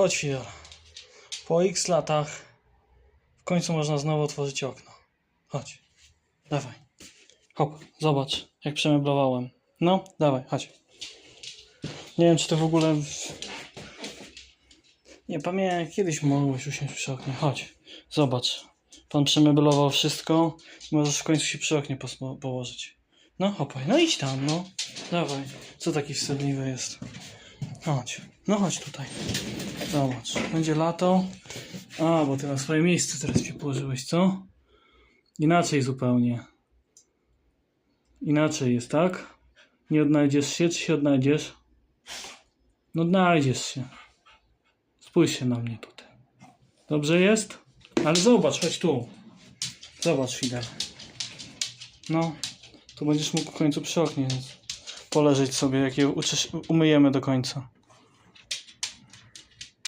Chodź, Fidel. Po x latach w końcu można znowu otworzyć okno. Chodź. Dawaj. Hop, zobacz, jak przemeblowałem. No, dawaj, chodź. Nie wiem, czy to w ogóle... Nie pamiętam, kiedyś mogłeś usiąść przy oknie. Chodź, zobacz. Pan przemeblował wszystko możesz w końcu się przy oknie położyć. No, hopaj, no idź tam, no. Dawaj. Co taki wstydliwy jest? Chodź. No chodź tutaj. Zobacz. Będzie lato. A, bo ty na swoje miejsce teraz się położyłeś, co? Inaczej zupełnie. Inaczej jest, tak? Nie odnajdziesz się, czy się odnajdziesz? No odnajdziesz się. Spójrz się na mnie tutaj. Dobrze jest? Ale zobacz, chodź tu. Zobacz, Fidel. No, tu będziesz mógł w końcu przy oknie poleżeć sobie, jak je umyjemy do końca.